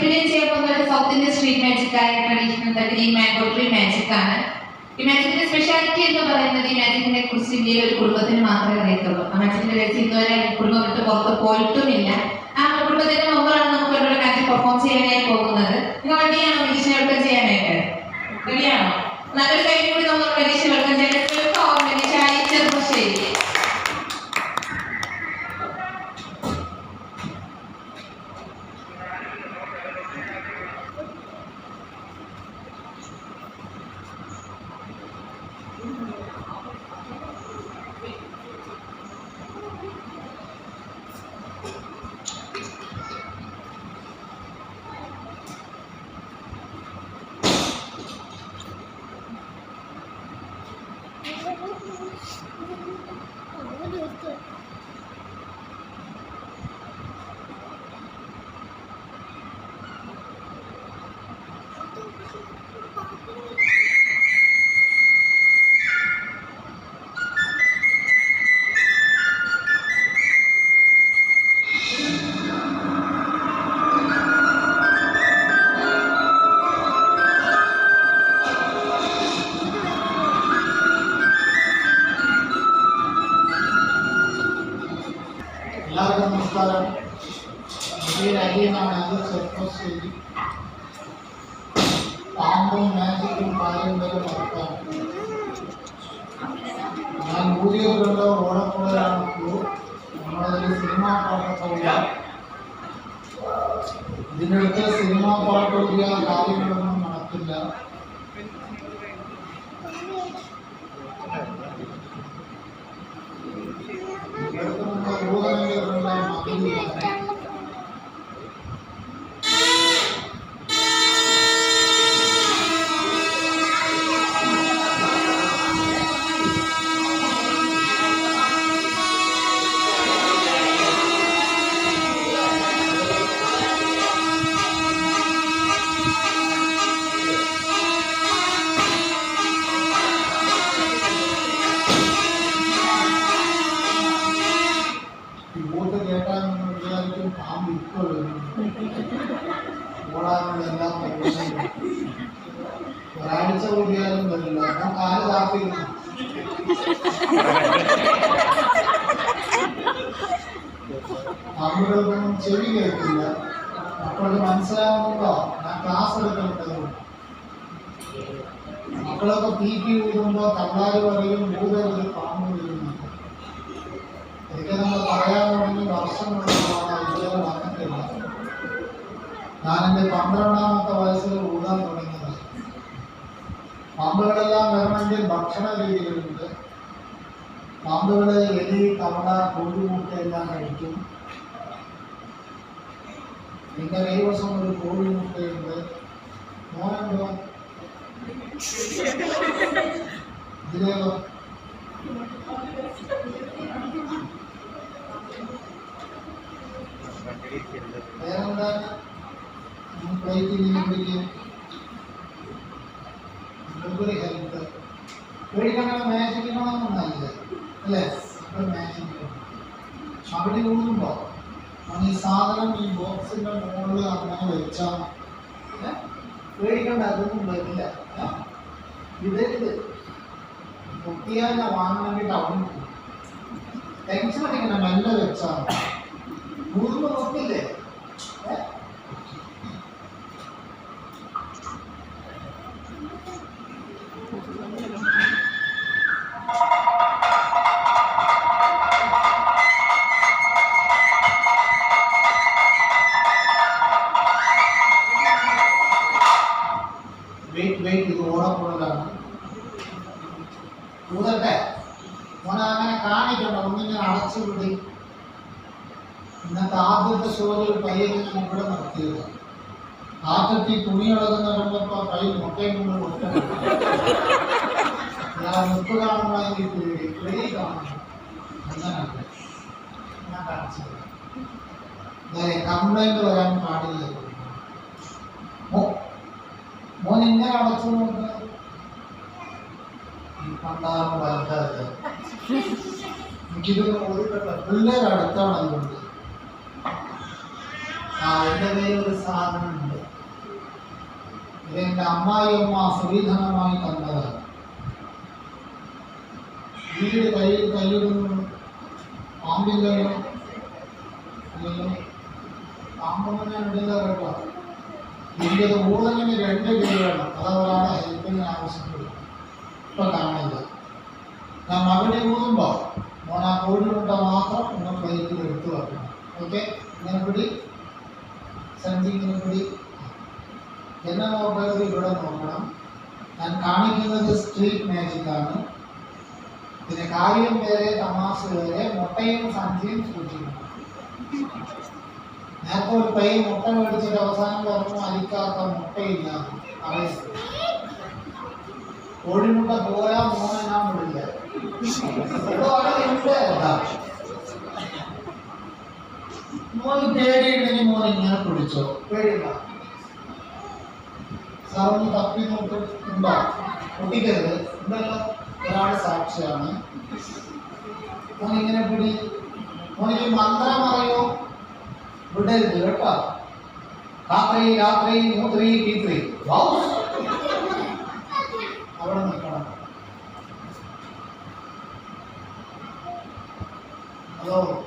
Experience ചെയ്യാൻ പോകുന്നത് South Indian street magic ആയ traditional green mango tree magic ആണ്. ഈ മാജിക്കിന്റെ സ്പെഷ്യാലിറ്റി എന്ന് പറയുന്നത് ഈ മാജിക്കിനെ കുറിച്ച് ഇന്ത്യയിലെ ഒരു കുടുംബത്തിന് മാത്രമേ അറിയത്തുള്ളൂ. ആ മാജിക്കിന്റെ രഹസ്യം ഇതുവരെ കുടുംബം വിട്ട് പുറത്ത് പോയിട്ടുമില്ല. ആ കുടുംബത്തിന്റെ മുമ്പാണ് നമുക്ക് ഇവിടെ മാജിക് പെർഫോം ചെയ്യാനായി പോകുന്നത്. നിങ്ങൾ റെഡിയാണോ മെഡിഷൻ വെൽക്കം ചെയ്യാനായിട്ട്. റെഡിയാണോ നല്ലൊരു കൈ കൂടി നമ്മൾ മെഡിഷൻ വെൽക്കം ചെയ്യാൻ 我，我，我，我，我，我，我，我，我。ഇല്ല ഇതിനടുത്ത് സിനിമ പാട്ടൊഴിയ കാര്യങ്ങളൊന്നും നടക്കില്ല. ഒരാഴ്ച കൂടിയാലും വരില്ല. ഞാൻ കാൽ കാത്തിരുന്നു പാമ്പുകൾക്കൊന്നും ചെവി കേൾക്കില്ല. മനസ്സിലാവുന്നുണ്ടോ? ഞാൻ ക്ലാസ് എടുക്കുന്നുണ്ട് മക്കളൊക്കെ പി പി തള്ളാര് പറയും ഊതരുത് പാമ്പ് വരുന്നു നമ്മൾ പറയാൻ തുടങ്ങി ഇതുവരെ വന്നിട്ടില്ല. ഞാൻ എന്റെ പന്ത്രണ്ടാമത്തെ വയസ്സിൽ ഊതാൻ തുടങ്ങിയത് പാമ്പുകളെല്ലാം വരണമെങ്കിൽ ഭക്ഷണ രീതികളുണ്ട് പാമ്പുകൾ എലി തവണ കോഴിമുട്ടയെല്ലാം കഴിക്കും. പിന്നെ കൈവശം ഒരു കോഴിമുട്ടയുണ്ട്. മോനുണ്ടോ ഇതിലേതോ? വേറെന്താ പ്ലേറ്റിൽ പിടിക്കും. na வாங்கினது டவுன் டென்ஷன் அடிக்க நம்ம என்ன வச்சோம் மூணு ஒப்பில் Wait, wait, ഊതട്ടെ മോനെ അങ്ങനെ കാണിക്കണ്ട ഒന്നിങ്ങനെ അടച്ചു വിടി ഇന്നത്തെ ആദ്യത്തെ ഷോയിൽ പയ്യനെ ഞാൻ ഇവിടെ നിർത്തിയത്. ആദ്യത്തെ തുണി ഇളകുന്ന കണ്ടപ്പോൾ കൈ മുട്ടയും കൊണ്ട് മുട്ട ഞാൻ കാണുമ്പോൾ കാണിച്ചത് കംപ്ലൈന്റ് വരാൻ പാടില്ല. മോൻ അടച്ചു പണ്ടാറ് എനിക്കിത് ഓടിക്കട്ടെ പിള്ളേർ അടുത്താണ് അതുകൊണ്ട്. ആ എന്റെ കയ്യിൽ ഒരു സാധനമുണ്ട്. എന്റെ അമ്മായിയമ്മ ശ്രീധനമായി തന്നതാണ്. വീട് കയ്യിൽ കയ്യിടുന്നു. പാമ്പില്ലല്ലോ അല്ലല്ലോ ഞാൻ ഇടില്ല ഇതിന്റെ ഊഴലിന് രണ്ട് പേര് വേണം. അതവരാണ് ഹെൽപ്പിന് ആവശ്യപ്പെടുന്നത് ഇപ്പൊ കാണില്ല നാം അവിടെ ഊതുമ്പോൾ മോൻ ആ കോഴിമുട്ട മാത്രം നിങ്ങൾ പ്ലേറ്റിൽ എടുത്തു വെക്കണം. ഓക്കെ ഇങ്ങനെ പിടി. സഞ്ചി ഇങ്ങനെ പിടി. എന്നെ നോക്കുന്നത് ഇവിടെ നോക്കണം. ഞാൻ കാണിക്കുന്നത് സ്ട്രീറ്റ് മാജിക് ആണ്. പിന്നെ കാര്യം പേരെ തമാശ പേരെ മുട്ടയും സഞ്ചിയും സൂക്ഷിക്കണം. നേരത്തെ ഒരു പൈ മുട്ട മേടിച്ചിട്ട് അവസാനം പറഞ്ഞു അരിക്കാത്ത മുട്ടയില്ല. അറിയാം കോഴിമുട്ട പോയാ മോനെ ഞാൻ പേടിയുണ്ടെങ്കിൽ മോൻ ഇങ്ങനെ പിടിച്ചോ. പേടിയില്ല. സാറൊന്ന് തപ്പി നോക്ക്. ഉണ്ടോ? പൊട്ടിക്കരുത്. ഉണ്ടല്ലോ ഒരാളെ സാക്ഷിയാണ്. മോൻ ഇങ്ങനെ പിടി. മോനിക്ക് മന്ത്രം അറിയോ? വിടരുത് കേട്ടോ. രാത്രി രാത്രി മൂത്രി വൗ. 心まではこの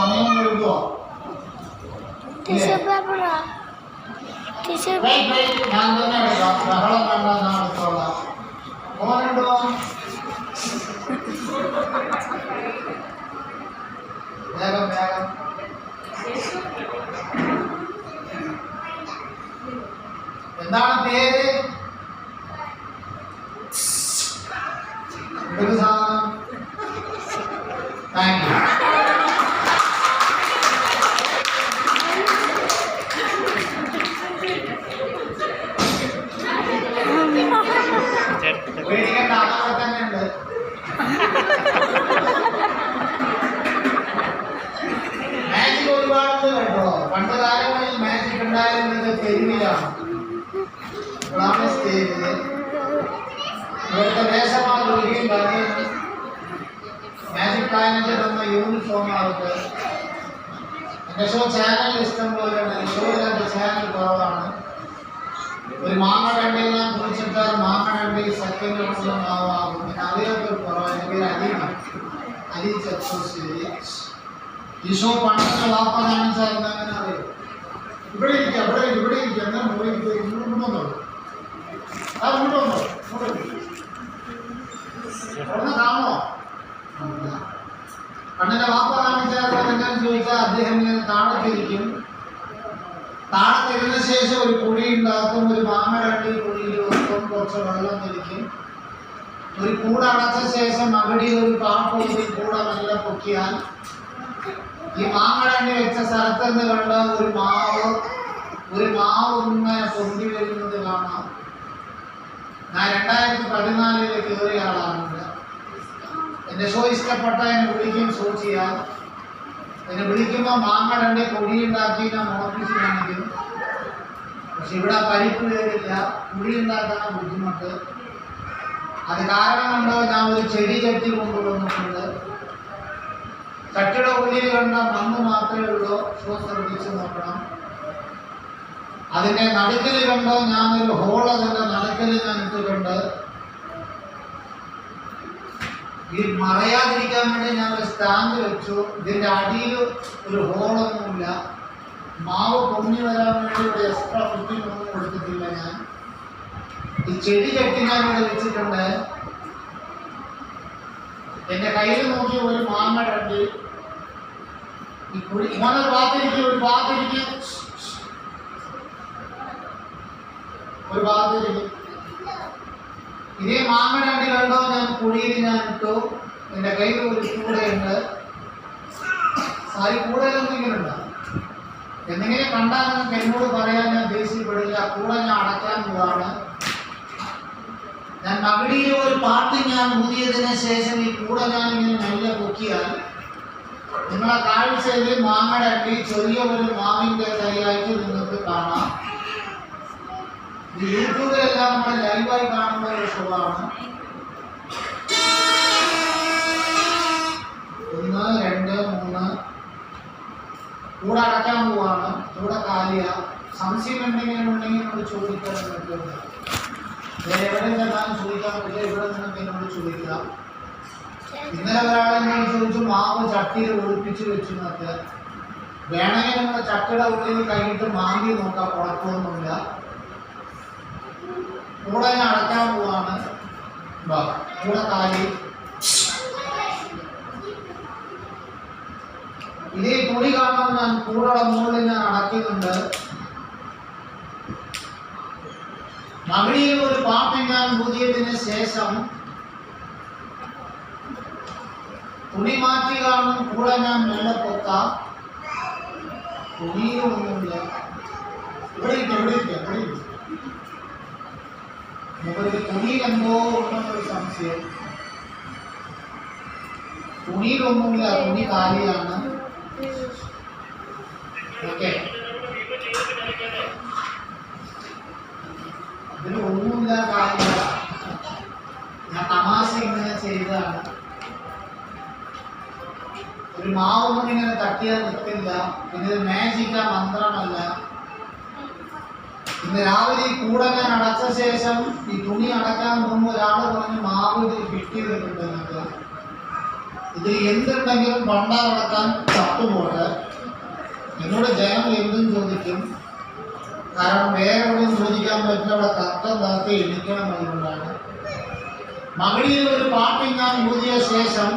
സമയം എഴുതുവോ tissue paper tissue Wait, wait, ഞാൻ തന്നെ എടുക്കാം ബഹളം വേണ്ട ഞാൻ എടുത്തോളാം ഫോനുണ്ടോ വേഗം വേഗം എന്താണ് പേര് ഒരു സാധനം താങ്ക് യു മാജിക് ഉണ്ടായിരുന്നത് തെരുവിലാണ് ഇപ്പോഴാണ് സ്റ്റേജിൽ ഇവിടുത്തെ വേഷമാണ് ഒരിക്കലും പറയുന്നത് മാജിക് പ്ലാനറ്റ് തന്ന യൂണിഫോം ആവട്ടെ എന്റെ ഷോ ചാനൽ ഇഷ്ടം പോലെയാണ് ഷോയിലെ ചാനൽ കുറവാണ് ഒരു മാങ്ങ രണ്ടിൽ ഞാൻ കുറിച്ചിട്ടാൽ മാങ്ങ രണ്ടിൽ സെക്കൻഡ് കൊണ്ട് മാവാകും പിന്നെ അതിലൊക്കെ ഒരു കുറവ് എന്റെ പേര് അലീമാണ് അലി ചത്തോശ്ശേരി ഈ ഷോ പണ്ടത്തെ വാപ്പ കാണിച്ചായിരുന്നു അങ്ങനെ അറിയും ഇവിടെ ഇരിക്കുക ഇവിടെ ഇവിടെ ഇരിക്കുക എന്നാൽ ഇരിക്കുക ഇങ്ങോട്ട് വന്നോ? ആ ഇങ്ങോട്ട് വന്നോ? ഇങ്ങോട്ട് കാണോ പണ്ടിന്റെ വാപ്പ കാണിച്ചാൽ ചോദിച്ചാൽ അദ്ദേഹം ഇങ്ങനെ താഴത്തിരിക്കും താഴത്തിരുന്ന ശേഷം ഒരു കുഴി ഉണ്ടാക്കും. ഒരു മാങ്ങ രണ്ടി കുഴിയിൽ വെക്കും. കുറച്ച് വെള്ളം തിരിക്കും ഒരു കൂടടച്ച ശേഷം മകടിയിൽ ഒരു പാപ്പൊഴുതി കൂട നല്ല പൊക്കിയാൽ ഈ മാങ്ങടഞ്ഞ് വെച്ച സ്ഥലത്ത് നിന്ന് കണ്ട ഒരു മാവ് ഒരു മാവ് ഇങ്ങനെ പൊന്തി വരുന്നത് കാണാം. ഞാൻ രണ്ടായിരത്തി പതിനാലിൽ കയറിയ ആളാണ്. എന്റെ ഷോ ഇഷ്ടപ്പെട്ട എന്നെ വിളിക്കും ഷോ ചെയ്യാ. എന്നെ വിളിക്കുമ്പോൾ മാങ്ങടണ്ടി പൊടി ഉണ്ടാക്കി ഞാൻ ഓഫീസിൽ കാണിക്കും. പക്ഷെ ഇവിടെ പരിപ്പ് കയറില്ല കുഴി ഉണ്ടാക്കാൻ ബുദ്ധിമുട്ട്. അത് കാരണം കൊണ്ടോ ഞാൻ ഒരു ചെടി ചട്ടി കൊണ്ടുവന്നിട്ടുണ്ട്. ചട്ടിയുടെ ഉള്ളിൽ കണ്ട മണ്ണ് മാത്രമേ ഉള്ളൂ. ഷോ ശ്രദ്ധിച്ച് നോക്കണം. അതിന്റെ നടുക്കൽ കണ്ടോ? ഞാൻ ഒരു ഹോൾ അതിന്റെ നടുക്കിൽ ഞാൻ ഇട്ടിട്ടുണ്ട്. ഈ മറയാതിരിക്കാൻ വേണ്ടി ഞാൻ ഒരു സ്റ്റാൻഡ് വെച്ചു. ഇതിന്റെ അടിയിൽ ഒരു ഹോളൊന്നുമില്ല മാവ് പൊങ്ങി വരാൻ വേണ്ടി ഒരു എക്സ്ട്രാ ഫിറ്റിംഗ് കൊടുത്തിട്ടില്ല ഞാൻ. ഈ ചെടി കെട്ടി ഞാൻ ഇവിടെ വെച്ചിട്ടുണ്ട്. എന്റെ കയ്യിൽ നോക്കിയ ഒരു മാങ്ങ രണ്ട് ഈ മോനൊരു ഭാഗത്തിരിക്കും ഒരു ഭാഗത്തിരിക്കും. ഒരു ഭാഗത്തിരിക്കും. ഇതേ മാങ്ങ രണ്ട് കണ്ടോ? ഞാൻ കുഴിയിൽ ഞാൻ ഇട്ടു. എന്റെ കയ്യിൽ ഒരു കൂടെയുണ്ട്. സാരി കൂടെ ഇങ്ങനെ ഉണ്ടാവും എന്തെങ്കിലും കണ്ടാൽ എന്നോട് പറയാൻ ഞാൻ ദേഷ്യപ്പെടില്ല കൂടെ ഞാൻ അടയ്ക്കാൻ പോവാണ്. ഞാൻ മകിടിയിൽ ഒരു പാട്ട് ഞാൻ ഊതിയതിന് ശേഷം ഈ കൂടെ ഞാൻ ഇങ്ങനെ നല്ല പൊക്കിയാൽ നിങ്ങളെ കാഴ്ചയിൽ അടി ചെറിയ ഒരു മാവിന്റെ തൈയായിട്ട് നിങ്ങൾക്ക് കാണാം. യൂട്യൂബിലെല്ലാം നമ്മൾ ലൈവായി കാണുന്ന ഒരു ഷോയാണ്. ഒന്ന് രണ്ട് മൂന്ന്. കൂടെ അടക്കാൻ പോവാണ്. കൂടെ കാലിയ. സംശയം എന്തെങ്കിലും ഉണ്ടെങ്കിൽ നമ്മൾ ചോദിക്കാൻ പറ്റും വേറെ എവിടെ ചെന്നാലും ചോദിക്കാൻ പറ്റില്ല ഇവിടെ നിങ്ങൾക്ക് എന്നോട് ചോദിക്കാം. ഇന്നലെ ഒരാളെ എന്നോട് ചോദിച്ചു മാവ് ചട്ടിയിൽ ഒളിപ്പിച്ച് വെച്ചു എന്നൊക്കെ വേണമെങ്കിൽ നമ്മുടെ ചട്ടിയുടെ ഉള്ളിൽ കൈയിട്ട് മാന്തി നോക്കാം. കുഴപ്പമൊന്നുമില്ല. കൂടെ ഞാൻ അടക്കാൻ പോവാണ്. കൂടെ കാലി ഇതേ തുണി കാണാൻ ഞാൻ കൂടെ മുകളിൽ ഞാൻ അടയ്ക്കുന്നുണ്ട്. മകളിയിൽ ഒരു പാപ്പെങ്ങാൻ ഊതിയതിന് ശേഷം തുണി മാറ്റി കാണും കൂടെ ഞാൻ മെല്ലെ പൊക്കാം തുണിയിലൊന്നുമില്ല ഇവിടെ ഇരിക്കും ഇവിടെ ഇരിക്കാം ഇവിടെ ഇരിക്കും. മുകളിൽ തുണിയിൽ ഉണ്ടെന്നൊരു സംശയം. തുണിയിലൊന്നുമില്ല തുണി കാലിയാണ്. ഓക്കെ. ഇതിൽ ഒന്നുമില്ല കാര്യങ്ങളാണ് ഞാൻ തമാശ ഇങ്ങനെ ചെയ്തതാണ്. ഒരു മാവൊന്നും ഇങ്ങനെ തട്ടിയാൽ നിൽക്കില്ല. പിന്നെ മാജിക്ക മന്ത്രമല്ല. ഇന്ന് രാവിലെ ഈ കൂടെ ഞാൻ അടച്ച ശേഷം ഈ തുണി അടക്കാൻ മുമ്പ് ഒരാൾ പറഞ്ഞു മാവ് ഇതിൽ ഫിറ്റ് ചെയ്തിട്ടുണ്ട് എന്നൊക്കെ. ഇതിൽ എന്തുണ്ടെങ്കിലും പണ്ടാറടക്കാൻ ചത്തുപോട്ടെ എന്നോട് ജനം എന്തും ചോദിക്കും. കാരണം വേറെ എവിടെയും ചോദിക്കാൻ അവിടെ തക്കം താത്തി എണ്ണിക്കണം എന്നുള്ളതാണ്. മകളിയിൽ ഒരു പാട്ടിങ്ങാൻ ഊതിയ ശേഷം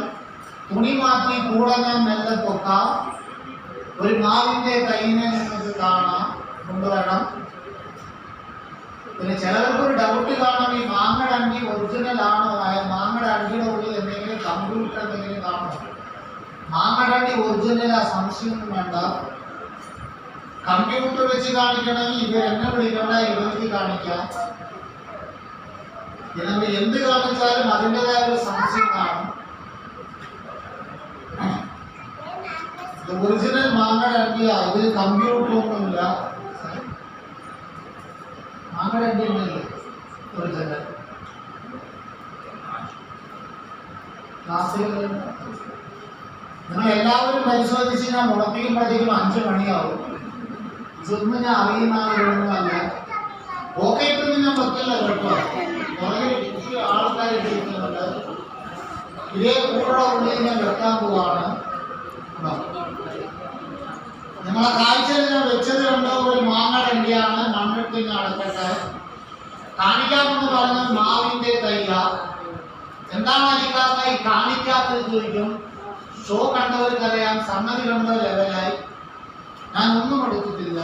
തുണി മാറ്റി കൂടങ്ങാൻ നല്ല പൊക്കാം ഒരു മാവിന്റെ കൈയിനെ നിങ്ങൾക്ക് കാണാം. കൊണ്ടുവരണം പിന്നെ ചിലർക്ക് ഒരു ഡൗട്ട് കാണാം ഈ മാങ്ങയുടെ അണ്ടി ഒറിജിനൽ ആണോ? മാങ്ങയുടെ അണ്ടിയുടെ ഉള്ളിൽ എന്തെങ്കിലും കമ്പ്യൂട്ടർ എന്തെങ്കിലും കാണോ മാങ്ങയുടെ അണ്ടി ഒറിജിനൽ ആ സംശയമൊന്നും വേണ്ട. കമ്പ്യൂട്ടർ വെച്ച് കാണിക്കണമെങ്കിൽ ഇവ എന്നെ വിളിക്കണ്ട ഇവർക്ക് കാണിക്കാം. ഇതിന് എന്ത് കാണിച്ചാലും അതിന്റെതായ ഒരു സംശയം കാണും. ഒറിജിനൽ മാങ്ങയുടെ ഇത് കമ്പ്യൂട്ടർ ഒന്നുമില്ല. മാങ്ങയുടെ അണ്ടി ഒന്നുമില്ല ഒറിജിനൽ ക്ലാസ്സുകൾ നിങ്ങൾ എല്ലാവരും പരിശോധിച്ച് ഞാൻ മുളപ്പിക്കുമ്പോഴത്തേക്കും അഞ്ച് മണിയാവും. ഇതൊന്നും ഞാൻ അറിയുന്നവരൊന്നുമല്ല പോക്കറ്റിൽ ഞാൻ പറ്റില്ല കേട്ടോ. ആൾക്കാരെ ഇട്ടിരിക്കുന്നുണ്ട് ഇതേ കൂടെ ഉള്ളിൽ ഞാൻ വെക്കാൻ പോവാണ്. നിങ്ങളെ കാഴ്ചയിൽ ഞാൻ വെച്ചത് കണ്ടോ? ഒരു മാങ്ങയുടെ അണ്ടിയാണ് മണ്ണിട്ട് ഞാൻ അടക്കട്ടെ. കാണിക്കാമെന്ന് പറഞ്ഞത് മാവിന്റെ തൈല എന്താണ് അരിക്കാത്ത ഈ കാണിക്കാത്തത് ചോദിക്കും. ഷോ കണ്ടവർക്കറിയാം സമ്മതി കണ്ട ലെവലായി ഞാൻ ഒന്നും എടുത്തിട്ടില്ല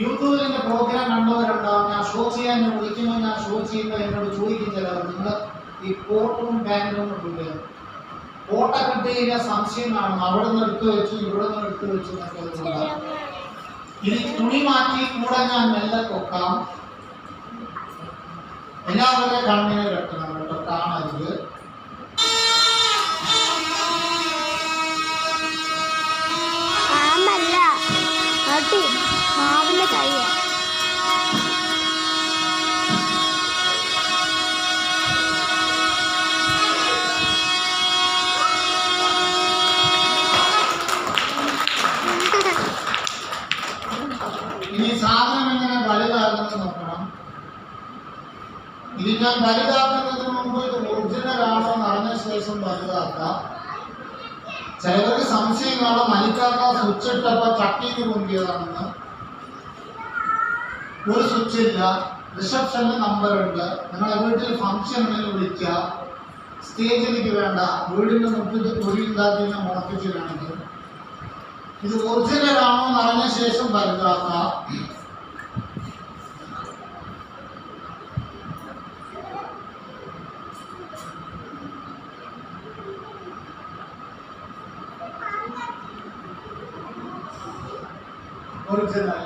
യൂട്യൂബിൽ എന്റെ പ്രോഗ്രാം കണ്ടവരുണ്ടാവും. ഞാൻ ഷോ ചെയ്യാൻ എന്നെ വിളിക്കുമ്പോൾ ഞാൻ ഷോ ചെയ്യുമ്പോൾ എന്നോട് ചോദിക്കും ചില നിങ്ങൾ ഈ കോട്ടും ബാങ്കും ഇട്ടില്ല? കോട്ട കിട്ടിയില്ല സംശയം കാണും അവിടെ നിന്ന് എടുത്തു വെച്ചു ഇവിടെ നിന്ന് എടുത്തു വെച്ചു എന്നൊക്കെ അതുകൊണ്ടാണ്. തുണി മാറ്റി കൂടെ ഞാൻ മെല്ലെ പൊക്കാം. എല്ലാവരുടെ കണ്ണിനെ കെട്ടണം കേട്ടോ. കാണരുത്. ഇനി വലുതാക്കുന്നതിന് മുമ്പ് ഇത് ഒറിജിനൽ ആണോ അറിഞ്ഞ ശേഷം വലുതാക്കാം. ചിലവർക്ക് സംശയം കാണാം. സ്വിച്ച് ഇട്ടപ്പോ ചട്ടിക്ക് പൊന്തിയതാണെന്ന് ഒരു സ്വിച്ച് ഇല്ല റിസപ്ഷനിൽ നമ്പർ ഉണ്ട് നിങ്ങളെ വീട്ടിൽ ഉണ്ടെങ്കിൽ വിളിക്കുക സ്റ്റേജിലേക്ക് വേണ്ട. വീടിന്റെ മുറ്റത്ത് പൊടി ഉണ്ടാക്കി ഞാൻ മുളപ്പിച്ചിട്ടാണെങ്കിൽ ഇത് ഒറിജിനൽ ആണോ എന്ന് അറിഞ്ഞ ശേഷം വലുതാക്കാം ഒറിജിനൽ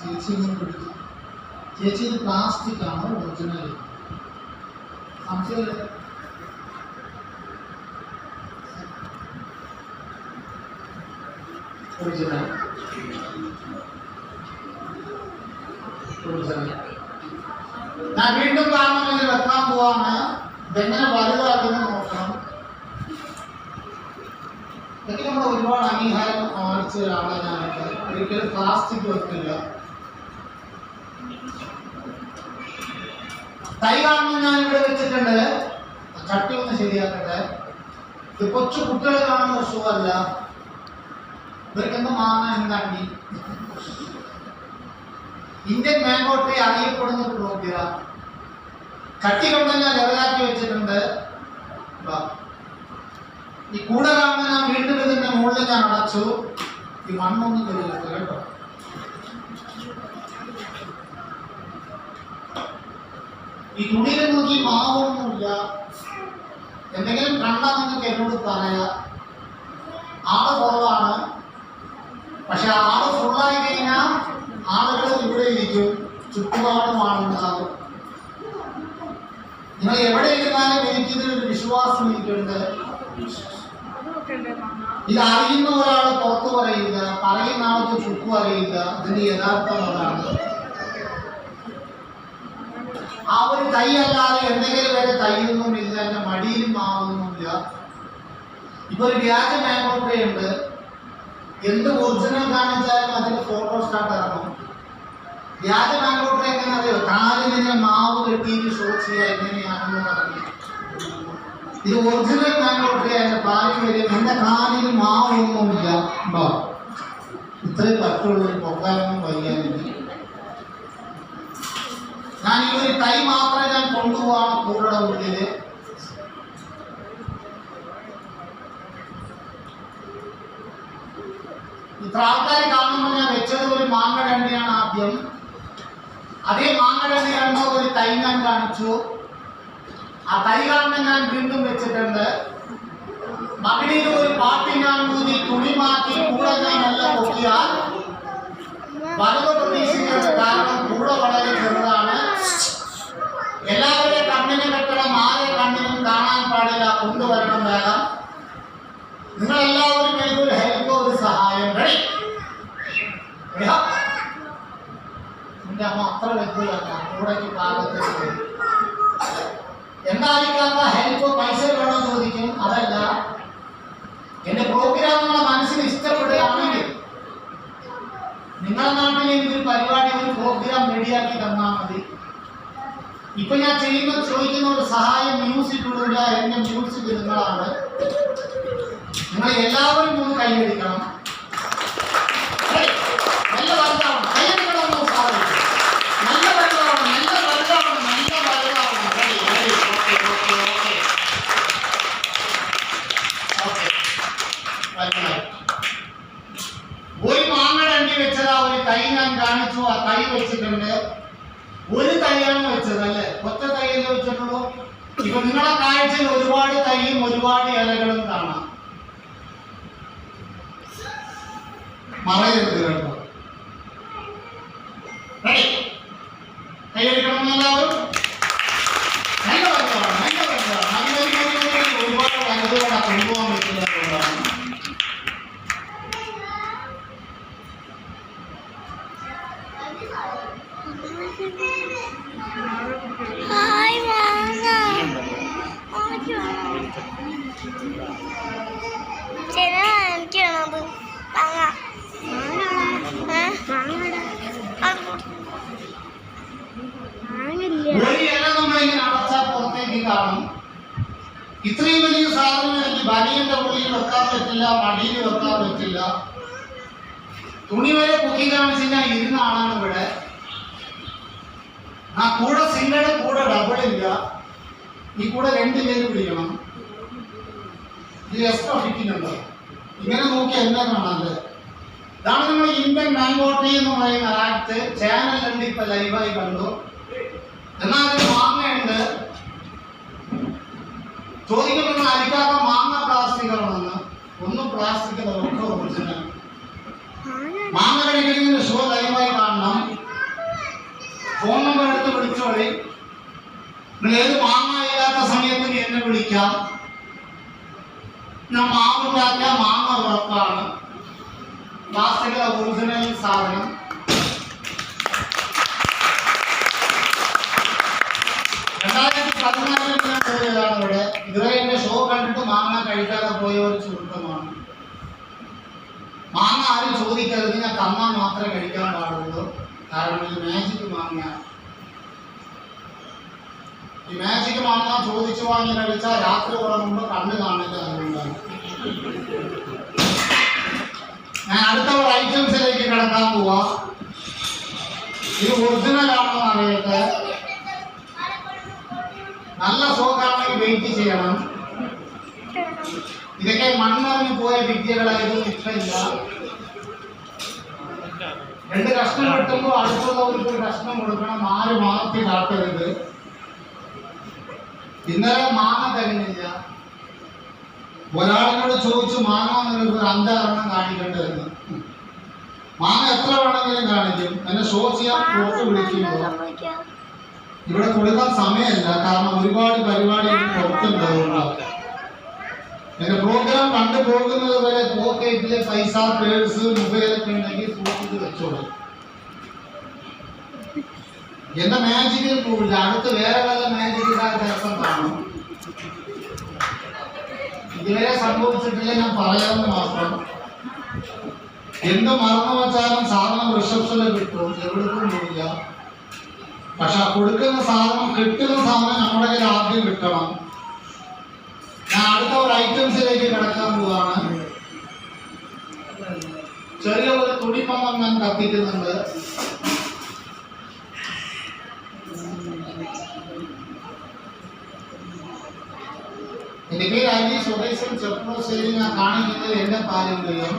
ചേച്ചി ഇങ്ങനെ പിടിച്ചു ചേച്ചി ഇത് പ്ലാസ്റ്റിക് ആണ് ഒറിജിനൽ സംശയം ഒറിജിനൽ ഒറിജിനൽ ഞാൻ വീണ്ടും കാണുന്നതിൽ വെക്കാൻ പോവാണ്. ഇതെങ്ങനെ വലുതാക്കുന്നു നോക്കണം ഇതൊക്കെ നമ്മൾ ഒരുപാട് അംഗീകാരം കാണിച്ച ഒരാളെ ഞാനൊക്കെ. ഒരിക്കലും പ്ലാസ്റ്റിക് വെക്കില്ല. തൈ കാണുന്ന ഞാൻ ഇവിടെ വെച്ചിട്ടുണ്ട്. ചട്ടി ഒന്ന് ശരിയാക്കട്ടെ. ഇത് കൊച്ചു കുട്ടികൾ കാണുന്ന ഒരു സുഖമല്ല. ഇവർക്ക് എന്ത് മാങ്ങ എന്താണ്ടി? ഇന്ത്യൻ മാംഗോ ട്രീ അറിയപ്പെടുന്ന പ്രോഗ്രാം ചട്ടി കൊണ്ട് ഞാൻ ലെവലാക്കി വെച്ചിട്ടുണ്ട്. ഈ കൂടെ കാണുന്ന ഞാൻ വീണ്ടും ഇതിന്റെ മുകളിൽ ഞാൻ അടച്ചു. ഈ മണ്ണൊന്നും കരുതരുത് കേട്ടോ. ഈ തുണിയിൽ നോക്കി മാവൊന്നുമില്ല എന്തെങ്കിലും കണ്ടാൽ നിങ്ങൾക്ക് എന്നോട് പറയാ. ആൾ കുറവാണ്. പക്ഷെ ആൾ ഫുള്ളായി കഴിഞ്ഞാൽ ആളുകൾ ഇവിടെ ഇരിക്കും. ചുറ്റുപാടും ആളുണ്ടാകും നിങ്ങൾ എവിടെ ഇരുന്നാലും എനിക്കിതിലൊരു വിശ്വാസം എനിക്കുണ്ട് ഇത് അറിയുന്ന ഒരാൾ പുറത്തു പറയില്ല പറയുന്ന ആൾക്ക് ചുക്കു അറിയില്ല. ഇതിന്റെ യഥാർത്ഥം അതാണ്. ആ ഒരു തൈ അല്ലാതെ എന്തെങ്കിലും വരെ തൈയൊന്നും ഇല്ല എന്റെ മടിയിലും ആവുന്നുമില്ല ഇപ്പൊ ഒരു വ്യാജ മാംഗോ ഉണ്ട്. എന്ത് ഒറിജിനൽ കാണിച്ചാലും അതിന്റെ ഫോട്ടോ സ്റ്റാർട്ട് ഇറങ്ങും. വ്യാജ മാംഗോ ട്രീ എങ്ങനെ അറിയോ? കാലിലിങ്ങനെ മാവ് കെട്ടിയിട്ട് ഷോ ചെയ്യാൻ എങ്ങനെയാണെന്ന് പറഞ്ഞു. ഇത് ഒറിജിനൽ മാംഗോ ട്രീ അതിന്റെ പാലി വരും എന്റെ കാലിൽ മാവൊന്നുമില്ല. ഇത്രയും പറ്റുള്ളൂ പൊക്കാനൊന്നും വയ്യാനില്ല ഞാൻ ഈ ഒരു തൈ മാത്രമേ ഞാൻ കൊണ്ടുപോവാണ് കൂടെ ഉള്ളിൽ ഇത്ര ആൾക്കാർ കാണുമ്പോൾ ഞാൻ വെച്ചത് ഒരു മാങ്ങടണ്ടിയാണ് ആദ്യം അതേ മാങ്ങടണ്ടി കണ്ടോ ഒരു തൈ ഞാൻ കാണിച്ചു ആ തൈ കാണുന്ന ഞാൻ വീണ്ടും വെച്ചിട്ടുണ്ട് മകനിൽ ഒരു പാട്ടി ഞാൻ ഊതി തുണി മാറ്റി കൂടെ ഞാൻ നല്ല പൊക്കിയാൽ വലത് പ്രതീക്ഷിക്കുന്നത് കാരണം കൂടെ വളരെ ചെറുതാണ് എല്ലാവരുടെയും കണ്ണിന് കെട്ടണം ആരെ കണ്ണിനും കാണാൻ പാടില്ല കൊണ്ടുവരണം വേണം നിങ്ങൾ എല്ലാവരും എനിക്കൊരു ഹെൽപ്പ് ഒരു സഹായം എന്റെ അമ്മ അത്ര വ്യക്തിയല്ല കൂടെക്ക് പാകത്തിൽ എന്തായിരിക്കാത്ത ഹെൽപ്പ് പൈസ വേണോ ചോദിക്കും. അതല്ല. എന്റെ പ്രോഗ്രാം നിങ്ങളുടെ മനസ്സിന് ഇഷ്ടപ്പെടുകയാണെങ്കിൽ നിങ്ങളുടെ നാട്ടിൽ എനിക്കൊരു പരിപാടി ഒരു പ്രോഗ്രാം റെഡിയാക്കി തന്നാൽ മതി. ഇപ്പൊ ഞാൻ ചെയ്യുന്ന ചോദിക്കുന്ന ഒരു മ്യൂസിക് ഇടൂല എന്റെ മ്യൂസിക് നിങ്ങളാണ് നിങ്ങൾ എല്ലാവരും ഒന്ന് കൈയടിക്കണം? നല്ല വലുതാവണം കൈയടിക്കണമെന്ന് സാധിക്കും നല്ല വലുതാവണം നല്ല വലുതാവണം നല്ല. വലുതായി. ഒരു മാങ്ങയുടെ അണ്ടി വെച്ചത് ഒരു തൈ ഞാൻ കാണിച്ചു. ആ കൈ വെച്ചിട്ടുണ്ട്. ഒരു തൈയാണ് വെച്ചത് അല്ലെ? ഒറ്റ തൈയല്ലേ വെച്ചിട്ടുള്ളൂ ഇപ്പൊ നിങ്ങളെ കാഴ്ചയിൽ ഒരുപാട് തൈയും ഒരുപാട് ഇലകളും കാണാം. മറയരുത് കേട്ടോ? കൈയെടുക്കണം എല്ലാവരും നല്ല വലുതാണ് നല്ല വലുതാണ് നല്ല വലുതാണ്. ഒരുപാട് വലുതുകളാണ് കൊണ്ടുപോകാൻ പറ്റുന്നതുകൊണ്ടാണ് ഹായ് മാങ്ങ ചേട്ടാ എനിക്ക് വേണത് മാങ്ങ മാങ്ങ മാങ്ങയില്ല ഒരു ഇല നമ്മളിങ്ങനെ ഇത്രയും വലിയ സാധനം എനിക്ക് ബനിയന്റെ ഉള്ളിൽ വെക്കാൻ പറ്റില്ല മടിയിൽ വെക്കാൻ പറ്റില്ല തുണി വരെ പൊക്കി കാണിച്ച് ഞാൻ ഇരുന്ന ആളാണ് ഇവിടെ ആ കൂടെ സിംഗിൾ കൂടെ ഡബിൾ ഇല്ല ഈ കൂടെ രണ്ട് പേര് പിടിക്കണം ഇത് എക്സ്ട്രാ ഇങ്ങനെ നോക്കി എന്നെ കാണാല്ലേ ഇതാണ് നമ്മൾ ഇന്ത്യൻ മാങ്കോട്ടി എന്ന് പറയുന്ന ആക്ട്. ചാനലുണ്ട് ഇപ്പൊ ലൈവായി കണ്ടു. എന്നാൽ അതിന് മാങ്ങയുണ്ട്. ചോദിക്കപ്പെടുന്ന അരിക്കാത്ത മാങ്ങ പ്ലാസ്റ്റിക്കുകളാണെന്ന് ഒന്നും പ്ലാസ്റ്റിക് ഒക്കെ ഒറിജിനൽ മാങ്ങ കഴിക്കുന്നതിന് ഷോ ലൈവായി കാണണം. ഫോൺ നമ്പർ എടുത്ത് വിളിച്ചോളി. നിങ്ങൾ ഏത് മാങ്ങ ഇല്ലാത്ത സമയത്ത് എന്നെ വിളിക്കാം. ഞാൻ മാവുണ്ടാക്കിയ മാങ്ങ ഉറപ്പാണ് പ്ലാസ്റ്റിക് ഒറിജിനൽ സാധനം. രണ്ടായിരത്തി പതിനാലിൽ ഞാൻ പോയതാണ് ഇവിടെ ഇതുവരെ ഷോ കണ്ടിട്ട് മാങ്ങ കഴിക്കാതെ പോയ ഒരു ചുരുക്കമാണ്. മാങ്ങ ആരും ചോദിക്കരുത് ഞാൻ തന്നാൽ മാത്രമേ കഴിക്കാൻ പാടുള്ളൂ. കാരണം ഇത് മാജിക് മാങ്ങ ഈ മാജിക് മാങ്ങ ചോദിച്ചു വാങ്ങി കഴിച്ചാൽ രാത്രി ഉറങ്ങുമ്പോൾ കണ്ണ് കാണില്ല ഞാൻ അടുത്ത ഒരു ഐറ്റംസിലേക്ക് കിടക്കാൻ പോവാ. ഇത് ഒറിജിനൽ ആണോ അറിയട്ടെ നല്ല സോക്കാണെങ്കിൽ വെയിറ്റ് ചെയ്യണം. ഇതൊക്കെ മണ്ണറിഞ്ഞു പോയ വിദ്യകളായിരുന്നു ഇഷ്ടമില്ല. രണ്ട് കഷ്ണം കിട്ടുമ്പോൾ അടുത്തുള്ളവർക്ക് ഒരു കഷ്ണം കൊടുക്കണം. ആര് മാറ്റി കാട്ടരുത് ഇന്നലെ മാങ്ങ തികഞ്ഞില്ല ഒരാളിനോട് ചോദിച്ചു മാങ്ങ നിങ്ങൾക്ക് ഒരു അഞ്ചാറെണ്ണം കാണിക്കേണ്ടതെന്ന് മാങ്ങ എത്ര വേണമെങ്കിലും കാണിക്കും. എന്നെ ഷോ ചെയ്യാൻ പുറത്ത് വിളിക്കുമ്പോൾ ഇവിടെ കൊടുക്കാൻ സമയമില്ല. കാരണം ഒരുപാട് പരിപാടികൾ പുറത്തുണ്ട് അതുകൊണ്ടാണ് എന്റെ പ്രോഗ്രാം കണ്ടു പോകുന്നത് വരെ പോക്കറ്റിലെ പൈസ പേഴ്സ് മൊബൈലൊക്കെ ഉണ്ടെങ്കിൽ സൂക്ഷിച്ച് വെച്ചോളൂ. എന്റെ മാജിക്കിൽ പോവില്ല. അടുത്ത് വേറെ വല്ല മാജിക്കാർ ദിവസം കാണും. ഇതുവരെ സംഭവിച്ചിട്ടില്ല ഞാൻ പറയാമെന്ന് മാത്രം. എന്ത് മറന്നു വെച്ചാലും സാധനം റിസപ്ഷനിൽ കിട്ടും. എവിടേക്കും പോവില്ല. പക്ഷെ കൊടുക്കുന്ന സാധനം കിട്ടുന്ന സാധനം നമ്മുടെ കയ്യിൽ ആദ്യം കിട്ടണം. ഞാൻ അടുത്ത ഒരു ഐറ്റംസിലേക്ക് കിടക്കാൻ പോവാണ്. ചെറിയ ഒരു തുണിപ്പമ്മം ഞാൻ കത്തിക്കുന്നുണ്ട്. എന്റെ പേര് അജി സ്വദേശം ചെപ്രോശ്ശേരി ഞാൻ കാണിക്കുന്നത് എന്റെ പാരമ്പര്യം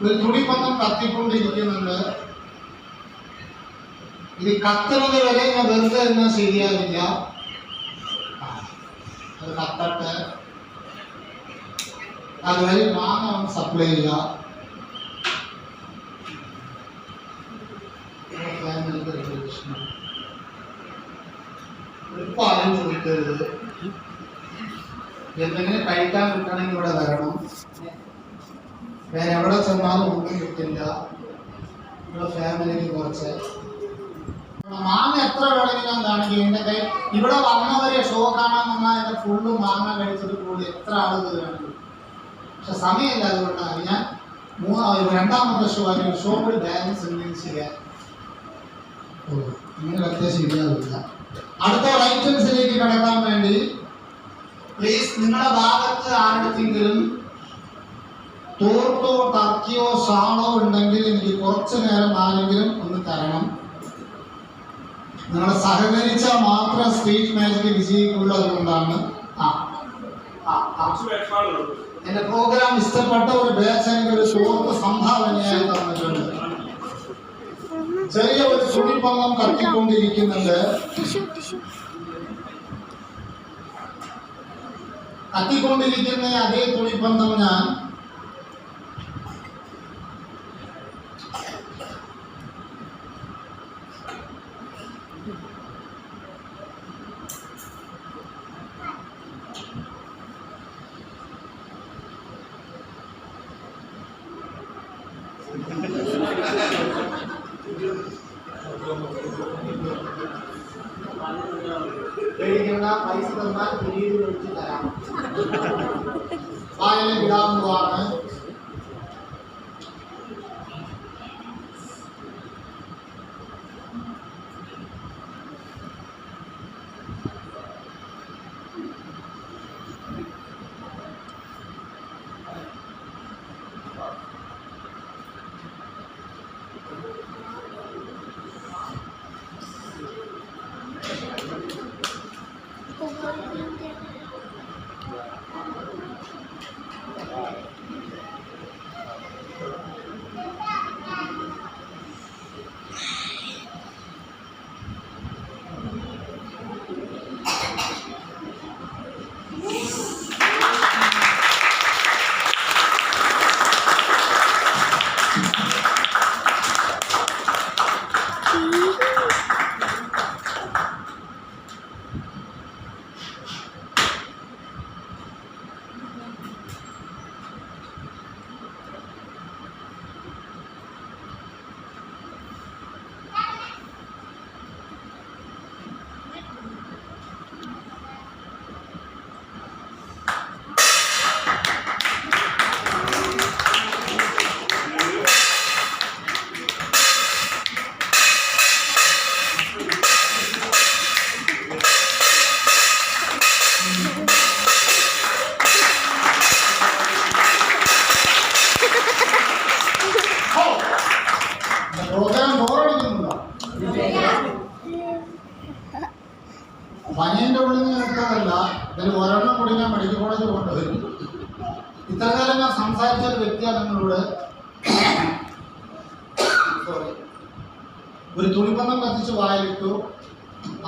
ഒരു തുണിപ്പന്നം കത്തിക്കൊണ്ടിരിക്കുന്നുണ്ട് ഇത് കത്തുന്നത് വരെ ഞാൻ വെറുതെ എന്നാൽ ശരിയാവില്ല ആ, അത് കത്തട്ടെ അതുവരെ മാങ്ങ ഒന്ന് സപ്ലൈ ചെയ്യുക ഇപ്പൊ ആരും ചോദിക്കരുത്. എന്തെങ്കിലും കഴിക്കാൻ കിട്ടണമെങ്കിൽ ഇവിടെ വരണം. വേറെ എവിടെ ചെന്നാലും ഒന്നും കിട്ടില്ല. ഇവിടെ ഫാമിലിക്ക് കുറച്ച്. മാങ്ങ എത്ര വേണമെങ്കിലും കാണിക്കും എന്റെ കൈ ഇവിടെ വന്നവരെ ഷോ കാണാൻ വന്നാൽ എന്റെ ഫുള്ള് മാങ്ങ കഴിച്ചിട്ട് കൂടി എത്ര ആളുകൾ വേണമെങ്കിലും പക്ഷെ സമയമില്ല അതുകൊണ്ടാണ് ഞാൻ മൂന്നാം രണ്ടാമത്തെ ഷോ ആയിരിക്കും ഷോ കൂടി ബാലൻസ് ചെയ്യാൻ ഓ ഇങ്ങനെ വെച്ചാൽ ശരിയാവില്ല അടുത്ത ഐറ്റംസിലേക്ക് കടക്കാൻ വേണ്ടി പ്ലീസ് നിങ്ങളുടെ ഭാഗത്ത് ആരുടെങ്കിലും തോർത്തോ ടർക്കിയോ ഷാളോ ഉണ്ടെങ്കിൽ എനിക്ക് കുറച്ചു നേരം ആരെങ്കിലും ഒന്ന് തരണം. നിങ്ങളെ സഹകരിച്ചാൽ മാത്രം സ്ട്രീറ്റ് മാജിക്ക് വിജയിക്കുള്ളൂ അതുകൊണ്ടാണ് എന്റെ പ്രോഗ്രാം ഇഷ്ടപ്പെട്ട ഒരു ബാച്ച് എനിക്ക് ഒരു സുഹൃത്ത് സംഭാവനയായി തന്നിട്ടുണ്ട്. ചെറിയ ഒരു തുണിപ്പന്നം കത്തിക്കൊണ്ടിരിക്കുന്നുണ്ട് ടിഷ്യൂ ടിഷ്യൂ കത്തിക്കൊണ്ടിരിക്കുന്ന അതേ തുണിപ്പന്തം ഞാൻ പൈസ തന്നാൽ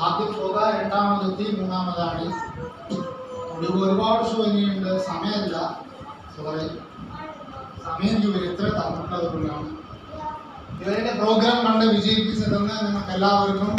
ആദ്യം പുക രണ്ടാമതെത്തി മൂന്നാമതാണ്. ഒടുവ് ഒരുപാട് ഷോ ഇനിയുണ്ട് സമയമില്ല. സോറി സമയം ഇവർ ഇത്ര തന്നിട്ടുള്ളതുകൊണ്ടാണ്. ഇവരുടെ പ്രോഗ്രാം കണ്ട് വിജയിപ്പിച്ചതെന്ന് നിങ്ങൾക്ക് എല്ലാവർക്കും